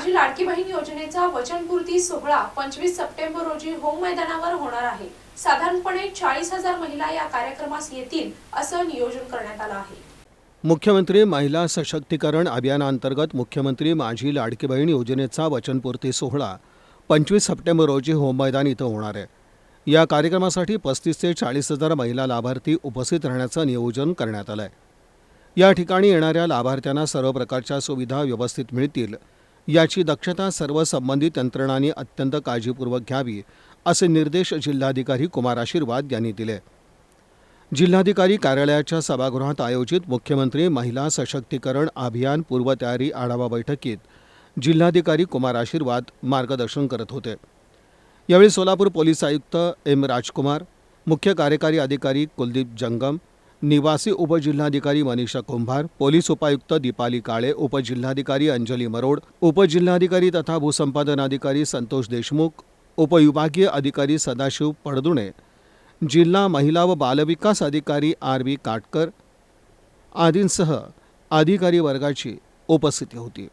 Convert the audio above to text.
माझी लाडकी बहीण योजनेचा वचनपूर्ती सोहळा पंचवीस सप्टेंबर रोजी होम मैदानावर होणार आहे. साधारणपणे चाळीस हजार महिला या कार्यक्रमास येतील असं नियोजन करण्यात आलं आहे. मुख्यमंत्री महिला सशक्तीकरण अभियानाअंतर्गत मुख्यमंत्री माझी लाडकी बहीण योजनेचा वचनपूर्ती सोहळा पंचवीस सप्टेंबर रोजी होम मैदान इथं होणार आहे. या कार्यक्रमासाठी पस्तीस ते चाळीस हजार महिला लाभार्थी उपस्थित राहण्याचं नियोजन करण्यात आलं आहे या ठिकाणी येणाऱ्या लाभार्थ्यांना सर्व प्रकारच्या सुविधा व्यवस्थित मिळतील याची दक्षता सर्व संबंधित यंत्रणांनी अत्यंत काळजीपूर्वक घ्यावी असे निर्देश जिल्हाधिकारी कुमार आशीर्वाद यांनी दिले. जिल्हाधिकारी कार्यालयाच्या सभागृहात आयोजित मुख्यमंत्री महिला सशक्तीकरण अभियान पूर्वतयारी आढावा बैठकीत जिल्हाधिकारी कुमार आशीर्वाद मार्गदर्शन करत होते. यावेळी सोलापूर पोलीस आयुक्त एम राजकुमार मुख्य कार्यकारी अधिकारी कुलदीप जंगम निवासी उपजिल्हाधिकारी मनीषा कुंभार पोलीस उपायुक्त दीपाली काळे उपजिल्हाधिकारी अंजली मरोड उपजिल्हाधिकारी तथा भूसंपादनाधिकारी संतोष देशमुख उपविभागीय अधिकारी सदाशिव पडदुणे जिल्हा महिला व बालविकास अधिकारी आर बी काटकर आदींसह अधिकारी वर्गाची उपस्थिती होती.